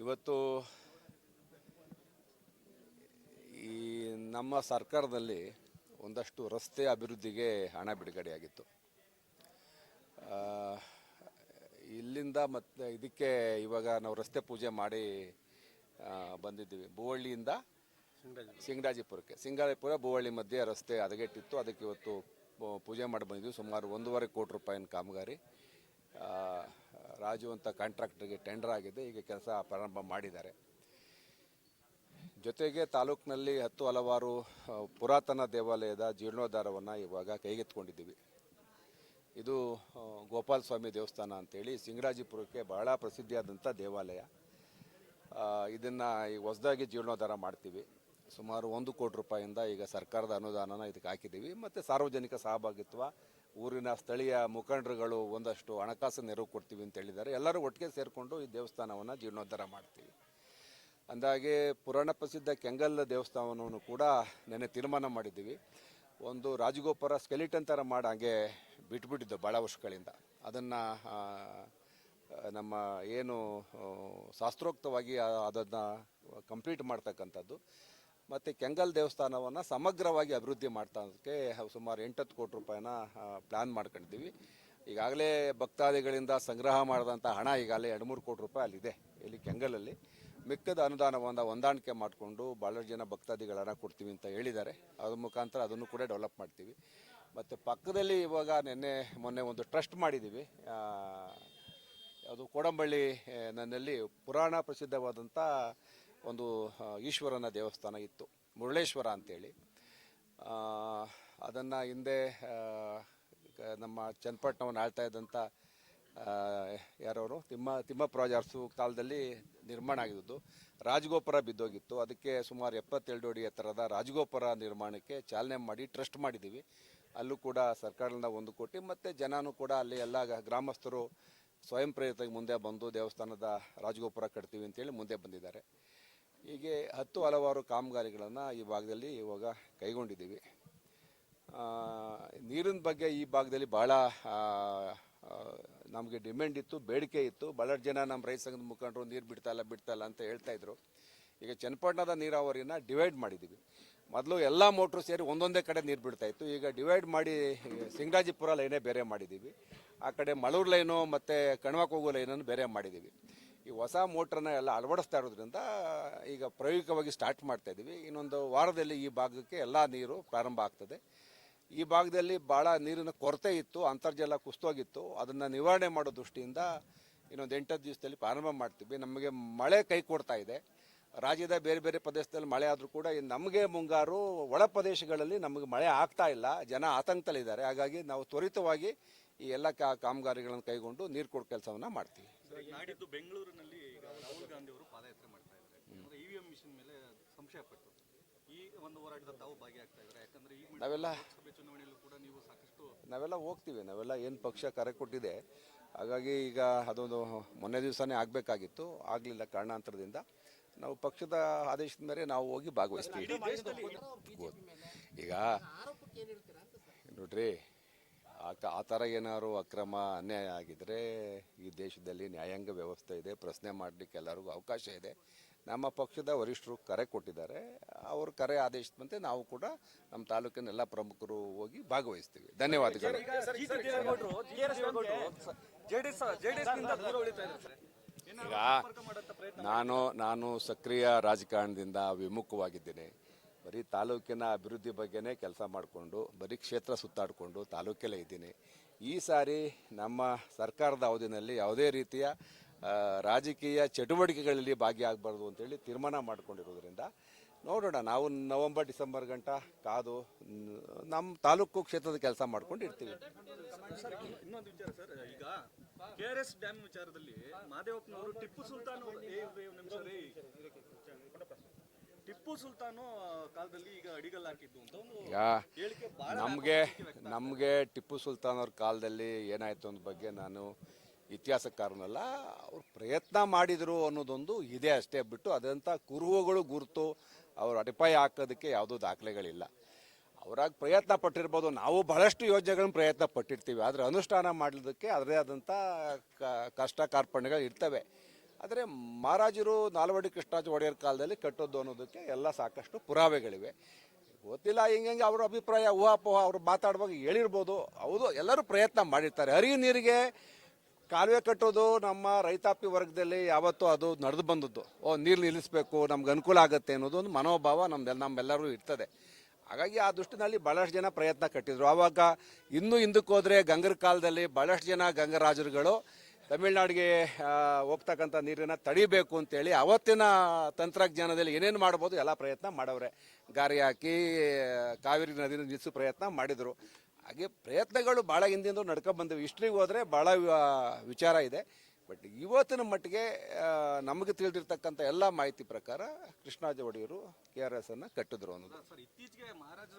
ಇವತ್ತು ಈ ನಮ್ಮ ಸರ್ಕಾರದಲ್ಲಿ ಒಂದಷ್ಟು ರಸ್ತೆ ಅಭಿವೃದ್ಧಿಗೆ ಹಣ ಬಿಡುಗಡೆಯಾಗಿತ್ತು. ಇಲ್ಲಿಂದ ಮತ್ತೆ ಇದಕ್ಕೆ ಇವಾಗ ನಾವು ರಸ್ತೆ ಪೂಜೆ ಮಾಡಿ ಬಂದಿದ್ದೀವಿ. ಬುವಳ್ಳಿಯಿಂದ ಸಿಂಗರಾಜಿಪುರಕ್ಕೆ. ಸಿಂಗರಾಜಿಪುರ, ಬುವಳ್ಳಿ ಮಧ್ಯೆ ರಸ್ತೆ ಹದಗೆಟ್ಟಿತ್ತು. ಅದಕ್ಕೆ ಇವತ್ತು ಪೂಜೆ ಮಾಡಿ ಬಂದಿದ್ವಿ ಸುಮಾರು ಒಂದೂವರೆ ಕೋಟಿ ರೂಪಾಯಿನ ಕಾಮಗಾರಿ. ರಾಜು ಅಂತ ಕಾಂಟ್ರಾಕ್ಟರ್ಗೆ ಟೆಂಡರ್ ಆಗಿದೆ ಈಗ ಕೆಲಸ ಪ್ರಾರಂಭ ಮಾಡಿದ್ದಾರೆ. ಜೊತೆಗೆ ತಾಲೂಕಿನಲ್ಲಿ ಹತ್ತು ಹಲವಾರು ಪುರಾತನ ದೇವಾಲಯದ ಜೀರ್ಣೋದ್ಧಾರವನ್ನು ಇವಾಗ ಕೈಗೆತ್ಕೊಂಡಿದ್ದೀವಿ ಇದು ಗೋಪಾಲ ಸ್ವಾಮಿ ದೇವಸ್ಥಾನ ಅಂತೇಳಿ ಸಿಂಗರಾಜಿಪುರಕ್ಕೆ ಬಹಳ ಪ್ರಸಿದ್ಧಿಯಾದಂಥ ದೇವಾಲಯ. ಇದನ್ನು ಈಗ ಹೊಸದಾಗಿ ಜೀರ್ಣೋದ್ಧಾರ ಮಾಡ್ತೀವಿ. ಸುಮಾರು ಒಂದು ಕೋಟಿ ರೂಪಾಯಿಂದ ಈಗ ಸರ್ಕಾರದ ಅನುದಾನನ ಇದಕ್ಕೆ ಹಾಕಿದ್ದೀವಿ. ಮತ್ತು ಸಾರ್ವಜನಿಕ ಸಹಭಾಗಿತ್ವ ಊರಿನ ಸ್ಥಳೀಯ ಮುಖಂಡರುಗಳು ಒಂದಷ್ಟು ಹಣಕಾಸು ನೆರವು ಕೊಡ್ತೀವಿ ಅಂತ ಹೇಳಿದ್ದಾರೆ. ಎಲ್ಲರೂ ಒಟ್ಟಿಗೆ ಸೇರಿಕೊಂಡು ಈ ದೇವಸ್ಥಾನವನ್ನು ಜೀರ್ಣೋದ್ಧಾರ ಮಾಡ್ತೀವಿ. ಅಂದಾಗೆ ಪುರಾಣ ಪ್ರಸಿದ್ಧ ಕೆಂಗಲ್ ದೇವಸ್ಥಾನವನ್ನು ಕೂಡ ನೆನೆ ತೀರ್ಮಾನ ಮಾಡಿದ್ದೀವಿ. ಒಂದು ರಾಜಗೋಪುರ ಸ್ಕೆಲಿಟನ್ ಥರ ಮಾಡಿ ಹಾಗೆ ಬಿಟ್ಬಿಟ್ಟಿದ್ದು ಭಾಳ ವರ್ಷಗಳಿಂದ. ಅದನ್ನು ನಮ್ಮ ಏನು ಶಾಸ್ತ್ರೋಕ್ತವಾಗಿ ಅದನ್ನು ಕಂಪ್ಲೀಟ್ ಮಾಡ್ತಕ್ಕಂಥದ್ದು. ಮತ್ತು ಕೆಂಗಲ್ ದೇವಸ್ಥಾನವನ್ನು ಸಮಗ್ರವಾಗಿ ಅಭಿವೃದ್ಧಿ ಮಾಡ್ತಾಕ್ಕೆ ಸುಮಾರು ಎಂಟತ್ತು ಕೋಟಿ ರೂಪಾಯಿನ ಪ್ಲ್ಯಾನ್ ಮಾಡ್ಕೊಂಡಿದ್ದೀವಿ. ಈಗಾಗಲೇ ಭಕ್ತಾದಿಗಳಿಂದ ಸಂಗ್ರಹ ಮಾಡಿದಂಥ ಹಣ ಈಗಾಗಲೇ ಎರಡು ಮೂರು ಕೋಟಿ ರೂಪಾಯಿ ಅಲ್ಲಿದೆ, ಇಲ್ಲಿ ಕೆಂಗಲಲ್ಲಿ. ಮಿಕ್ಕದ ಅನುದಾನವನ್ನು ಹೊಂದಾಣಿಕೆ ಮಾಡಿಕೊಂಡು ಭಾಳಷ್ಟು ಜನ ಭಕ್ತಾದಿಗಳ ಕೊಡ್ತೀವಿ ಅಂತ ಹೇಳಿದ್ದಾರೆ. ಅದ್ರ ಮುಖಾಂತರ ಅದನ್ನು ಕೂಡ ಡೆವಲಪ್ ಮಾಡ್ತೀವಿ. ಮತ್ತು ಪಕ್ಕದಲ್ಲಿ ಇವಾಗ ನಿನ್ನೆ, ಮೊನ್ನೆ ಒಂದು ಟ್ರಸ್ಟ್ ಮಾಡಿದ್ದೀವಿ. ಅದು ಕೋಡಂಬಳ್ಳಿ ನನ್ನಲ್ಲಿ ಪುರಾಣ ಪ್ರಸಿದ್ಧವಾದಂಥ ಒಂದು ಈಶ್ವರನ ದೇವಸ್ಥಾನ ಇತ್ತು, ಮುರುಳೇಶ್ವರ ಅಂತೇಳಿ. ಅದನ್ನು ಹಿಂದೆ ನಮ್ಮ ಚನ್ನಪಟ್ಟಣವನ್ನು ಆಳ್ತಾ ಇದ್ದಂಥ ಯಾರವರು, ತಿಮ್ಮ ತಿಮ್ಮ ಅರಸು ಕಾಲದಲ್ಲಿ ನಿರ್ಮಾಣ ಆಗಿದ್ದು, ರಾಜಗೋಪುರ ಬಿದ್ದೋಗಿತ್ತು. ಅದಕ್ಕೆ ಸುಮಾರು ಎಪ್ಪತ್ತೆರಡು ಅಡಿ ಎತ್ತರದ ರಾಜಗೋಪುರ ನಿರ್ಮಾಣಕ್ಕೆ ಚಾಲನೆ ಮಾಡಿ, ಟ್ರಸ್ಟ್ ಮಾಡಿದ್ದೀವಿ. ಅಲ್ಲೂ ಕೂಡ ಸರ್ಕಾರದಿಂದ ಒಂದು ಕೋಟಿ, ಮತ್ತು ಜನನೂ ಕೂಡ ಅಲ್ಲಿ ಎಲ್ಲ ಗ್ರಾಮಸ್ಥರು ಸ್ವಯಂ ಪ್ರೇರಿತಾಗಿ ಮುಂದೆ ಬಂದು ದೇವಸ್ಥಾನದ ರಾಜಗೋಪುರ ಕಟ್ತೀವಿ ಅಂತೇಳಿ ಮುಂದೆ ಬಂದಿದ್ದಾರೆ. ಹೀಗೆ ಹತ್ತು ಹಲವಾರು ಕಾಮಗಾರಿಗಳನ್ನು ಈ ಭಾಗದಲ್ಲಿ ಇವಾಗ ಕೈಗೊಂಡಿದ್ದೀವಿ. ನೀರಿನ ಬಗ್ಗೆ ಈ ಭಾಗದಲ್ಲಿ ಭಾಳ ನಮಗೆ ಡಿಮ್ಯಾಂಡ್ ಇತ್ತು, ಬೇಡಿಕೆ ಇತ್ತು. ಭಾಳಷ್ಟು ಜನ ನಮ್ಮ ರೈತ ಸಂಘದ ಮುಖಂಡರು ನೀರು ಬಿಡ್ತಾ ಇಲ್ಲ ಬಿಡ್ತಾ ಇಲ್ಲ ಅಂತ ಹೇಳ್ತಾ ಇದ್ರು. ಈಗ ಚನ್ನಪಟ್ಟಣದ ನೀರಾವರಿನ ಡಿವೈಡ್ ಮಾಡಿದ್ದೀವಿ. ಮೊದಲು ಎಲ್ಲ ಮೋಟ್ರು ಸೇರಿ ಒಂದೊಂದೇ ಕಡೆ ನೀರು ಬಿಡ್ತಾಯಿತ್ತು ಈಗ ಡಿವೈಡ್ ಮಾಡಿ, ಸಿಂಗರಾಜಿಪುರ ಲೈನೇ ಬೇರೆ ಮಾಡಿದ್ದೀವಿ. ಆ ಕಡೆ ಮಳೂರು ಲೈನು ಮತ್ತು ಕಣ್ವಾಕ್ ಹೋಗೋ ಲೈನನ್ನು ಬೇರೆ ಮಾಡಿದ್ದೀವಿ. ಈ ಹೊಸ ಮೋಟ್ರನ್ನ ಎಲ್ಲ ಅಳವಡಿಸ್ತಾ ಇರೋದ್ರಿಂದ ಈಗ ಪ್ರಾಯೋಗಿಕವಾಗಿ ಸ್ಟಾರ್ಟ್ ಮಾಡ್ತಾ ಇದ್ದೀವಿ ಇನ್ನೊಂದು ವಾರದಲ್ಲಿ ಈ ಭಾಗಕ್ಕೆ ಎಲ್ಲ ನೀರು ಪ್ರಾರಂಭ ಆಗ್ತದೆ. ಈ ಭಾಗದಲ್ಲಿ ಭಾಳ ನೀರಿನ ಕೊರತೆ ಇತ್ತು, ಅಂತರ್ಜಲ ಕುಸ್ತೋಗಿತ್ತು ಅದನ್ನು ನಿವಾರಣೆ ಮಾಡೋ ದೃಷ್ಟಿಯಿಂದ ಇನ್ನೊಂದು ಎಂಟತ್ತು ದಿವಸದಲ್ಲಿ ಪ್ರಾರಂಭ ಮಾಡ್ತೀವಿ. ನಮಗೆ ಮಳೆ ಕೈ ಕೊಡ್ತಾ ಇದೆ. ರಾಜ್ಯದ ಬೇರೆ ಬೇರೆ ಪ್ರದೇಶದಲ್ಲಿ ಮಳೆ ಆದರೂ ಕೂಡ ನಮಗೆ ಮುಂಗಾರು ಒಳ ಪ್ರದೇಶಗಳಲ್ಲಿ ನಮಗೆ ಮಳೆ ಆಗ್ತಾ ಇಲ್ಲ. ಜನ ಆತಂಕದಲ್ಲಿದ್ದಾರೆ. ಹಾಗಾಗಿ ನಾವು ತ್ವರಿತವಾಗಿ ಈ ಎಲ್ಲ ಕಾ ಕಾಮಗಾರಿಗಳನ್ನು ಕೈಗೊಂಡು ನೀರು ಕೊಡೋ ಕೆಲಸವನ್ನು ಮಾಡ್ತೀವಿ. ನಾಡಿದ್ದು ಬೆಂಗಳೂರಿನಲ್ಲಿ ರಾಹುಲ್ ಗಾಂಧಿ ಅವರು ಪಾದಯಾತ್ರೆ ಮಾಡ್ತಾ ಇದ್ದಾರೆ. ಇವಿಎಂ ಮಿಷನ್ ಮೇಲೆ ಸಂಶಯ ಪಟ್ಟು ಈ ಒಂದು ಹೋರಾಟದ ತಾವು ಭಾಗಿಯಾಗ್ತಾ ಇದ್ದಾರೆ. ಯಾಕಂದ್ರೆ ಈ ನಾವೆಲ್ಲ ಚುನಾವಣೆಯಲ್ಲೂ ಕೂಡ ನೀವು ಸಾಕಷ್ಟು ನಾವೆಲ್ಲ ಹೋಗ್ತೀವಿ. ನಾವೆಲ್ಲ ಏನು ಪಕ್ಷ ಕರೆ ಕೊಟ್ಟಿದೆ. ಹಾಗಾಗಿ ಈಗ ಅದೊಂದು ಮೊನ್ನೆ ದಿವಸನೇ ಆಗಬೇಕಾಗಿತ್ತು. ಆಗಲಿಲ್ಲ ಕಾರಣಾಂತರದಿಂದ. ನಾವು ಪಕ್ಷದ ಆದೇಶದ ಮೇಲೆ ನಾವು ಹೋಗಿ ಭಾಗವಹಿಸ್ತೀವಿ. ಈಗ ನೋಡ್ರಿ ಆ ಆ ಥರ ಏನಾದ್ರು ಅಕ್ರಮ ಅನ್ಯಾಯ ಆಗಿದ್ರೆ ಈ ದೇಶದಲ್ಲಿ ನ್ಯಾಯಾಂಗ ವ್ಯವಸ್ಥೆ ಇದೆ ಪ್ರಶ್ನೆ ಮಾಡಲಿಕ್ಕೆ ಎಲ್ಲರಿಗೂ ಅವಕಾಶ ಇದೆ ನಮ್ಮ ಪಕ್ಷದ ವರಿಷ್ಠರು ಕರೆ ಕೊಟ್ಟಿದ್ದಾರೆ ಅವರು ಕರೆ ಆದೇಶದಂತೆ ನಾವು ಕೂಡ ನಮ್ಮ ತಾಲೂಕಿನ ಎಲ್ಲ ಪ್ರಮುಖರು ಹೋಗಿ ಭಾಗವಹಿಸ್ತೀವಿ ಧನ್ಯವಾದಗಳು ಈಗ ನಾನು ನಾನು ಸಕ್ರಿಯ ರಾಜಕಾರಣದಿಂದ ವಿಮುಖವಾಗಿದ್ದೇನೆ. ಬರೀ ತಾಲೂಕಿನ ಅಭಿವೃದ್ಧಿ ಬಗ್ಗೆನೇ ಕೆಲಸ ಮಾಡಿಕೊಂಡು, ಬರೀ ಕ್ಷೇತ್ರ ಸುತ್ತಾಡಿಕೊಂಡು ತಾಲೂಕಲ್ಲೇ ಇದ್ದೀನಿ. ಈ ಸಾರಿ ನಮ್ಮ ಸರ್ಕಾರದ ಅವಧಿನಲ್ಲಿ ಯಾವುದೇ ರೀತಿಯ ರಾಜಕೀಯ ಚಟುವಟಿಕೆಗಳಲ್ಲಿ ಭಾಗಿಯಾಗಬಾರ್ದು ಅಂತೇಳಿ ತೀರ್ಮಾನ ಮಾಡಿಕೊಂಡಿರೋದ್ರಿಂದ ನೋಡೋಣ. ನಾವು ನವಂಬರ್ ಡಿಸೆಂಬರ್ ಗಂಟ ಕಾದು ನಮ್ಮ ತಾಲೂಕು ಕ್ಷೇತ್ರದ ಕೆಲಸ ಮಾಡ್ಕೊಂಡು ಇರ್ತೀವಿ. ಸರ್ ಇನ್ನೊಂದು ವಿಚಾರ ಸರ್ ಈಗ ಕೆ ಆರ್ ಎಸ್ ಡ್ಯಾಮ್ ವಿಚಾರದಲ್ಲಿ ಮಹದೇವಪ್ಪನವರು ಟಿಪ್ಪು ಸುಲ್ತಾನ್ ಅವ್ರು- ಏ, ಇವ್ರು ಒಂದ್ ನಿಮಿಷ ರೀ. ಟಿಪ್ಪು ಸುಲ್ತಾನು ಕಾಲದಲ್ಲಿ ಈಗ ಅಡಿಗಲ್ ಹಾಕಿದ್ದು ಅಂತ ಒಂದು ಈಗ ಹೇಳಿಕೆ ಬಹಳ ನಮಗೆ ನಮಗೆ ಟಿಪ್ಪು ಸುಲ್ತಾನ್ ಅವ್ರ ಕಾಲದಲ್ಲಿ ಏನಾಯ್ತು ಅನ್ನೋ ಬಗ್ಗೆ ನಾನು ಇತಿಹಾಸಕಾರನಲ್ಲ ಅವ್ರು ಪ್ರಯತ್ನ ಮಾಡಿದರು ಅನ್ನೋದೊಂದು ಇದೆ ಅಷ್ಟೇ. ಬಿಟ್ಟು ಅದಂಥ ಕುರುಹುಗಳು ಗುರುತು ಅವ್ರ ಅಡಿಪಾಯ ಹಾಕೋದಕ್ಕೆ ಯಾವುದೂ ದಾಖಲೆಗಳಿಲ್ಲ. ಅವರಾಗಿ ಪ್ರಯತ್ನ ಪಟ್ಟಿರ್ಬೋದು. ನಾವು ಬಹಳಷ್ಟು ಯೋಜನೆಗಳನ್ನ ಪ್ರಯತ್ನ ಪಟ್ಟಿರ್ತೀವಿ. ಆದರೆ ಅನುಷ್ಠಾನ ಮಾಡೋದಕ್ಕೆ ಅದರದೇ ಆದಂಥ ಕಷ್ಟ ಕಾರ್ಪಣ್ಯಗಳು ಇರ್ತವೆ. ಆದರೆ ಮಹಾರಾಜರು ನಾಲ್ವಡಿ ಕೃಷ್ಣರಾಜ ಒಡೆಯರ್ ಕಾಲದಲ್ಲಿ ಕಟ್ಟೋದು ಅನ್ನೋದಕ್ಕೆ ಎಲ್ಲ ಸಾಕಷ್ಟು ಪುರಾವೆಗಳಿವೆ. ಗೊತ್ತಿಲ್ಲ, ಹಿಂಗೆ ಅವರ ಅಭಿಪ್ರಾಯ, ಊಹಾಪೋಹ ಅವರು ಮಾತಾಡುವಾಗ ಹೇಳಿರ್ಬೋದು. ಹೌದು, ಎಲ್ಲರೂ ಪ್ರಯತ್ನ ಮಾಡಿರ್ತಾರೆ. ಹರಿವು ನೀರಿಗೆ ಕಾಲುವೆ ಕಟ್ಟೋದು ನಮ್ಮ ರೈತಾಪಿ ವರ್ಗದಲ್ಲಿ ಯಾವತ್ತೂ ಅದು ನಡೆದು ಬಂದದ್ದು. ಓ, ನೀರು ನಿಲ್ಲಿಸಬೇಕು, ನಮ್ಗೆ ಅನುಕೂಲ ಆಗುತ್ತೆ ಅನ್ನೋದು ಒಂದು ಮನೋಭಾವ ನಮ್ದೆಲ್ಲ ನಮ್ಮೆಲ್ಲರೂ ಇರ್ತದೆ. ಹಾಗಾಗಿ ಆ ದೃಷ್ಟಿನಲ್ಲಿ ಭಾಳಷ್ಟು ಜನ ಪ್ರಯತ್ನ ಕಟ್ಟಿದ್ರು. ಆವಾಗ ಇನ್ನೂ ಹಿಂದಕ್ಕೆ ಹೋದರೆ ಗಂಗರ ಕಾಲದಲ್ಲಿ ಭಾಳಷ್ಟು ಜನ ಗಂಗರಾಜರುಗಳು ತಮಿಳ್ನಾಡಿಗೆ ಹೋಗ್ತಕ್ಕಂಥ ನೀರನ್ನು ತಡಿಬೇಕು ಅಂತೇಳಿ ಅವತ್ತಿನ ತಂತ್ರಜ್ಞಾನದಲ್ಲಿ ಏನೇನು ಮಾಡ್ಬೋದು ಎಲ್ಲ ಪ್ರಯತ್ನ ಮಾಡವ್ರೆ. ಗಾರಿ ಹಾಕಿ ಕಾವೇರಿ ನದಿನ ನಿಲ್ಲಿಸೋ ಪ್ರಯತ್ನ ಮಾಡಿದರು. ಹಾಗೆ ಪ್ರಯತ್ನಗಳು ಭಾಳ ಹಿಂದಿಂದ ನಡ್ಕೊಂಡು ಬಂದಿವೆ. ಹಿಸ್ಟ್ರಿಗೆ ಹೋದರೆ ಭಾಳ ವಿಚಾರ ಇದೆ. ಬಟ್ ಇವತ್ತಿನ ಮಟ್ಟಿಗೆ ನಮಗೆ ತಿಳಿದಿರ್ತಕ್ಕಂಥ ಎಲ್ಲ ಮಾಹಿತಿ ಪ್ರಕಾರ ಕೃಷ್ಣಾಜ ಒಡೆಯರು ಕೆ ಆರ್ ಎಸ್ ಅನ್ನು ಕಟ್ಟಿದ್ರು ಅನ್ನೋದು. ಇತ್ತೀಚೆಗೆ ಮಹಾರಾಜರು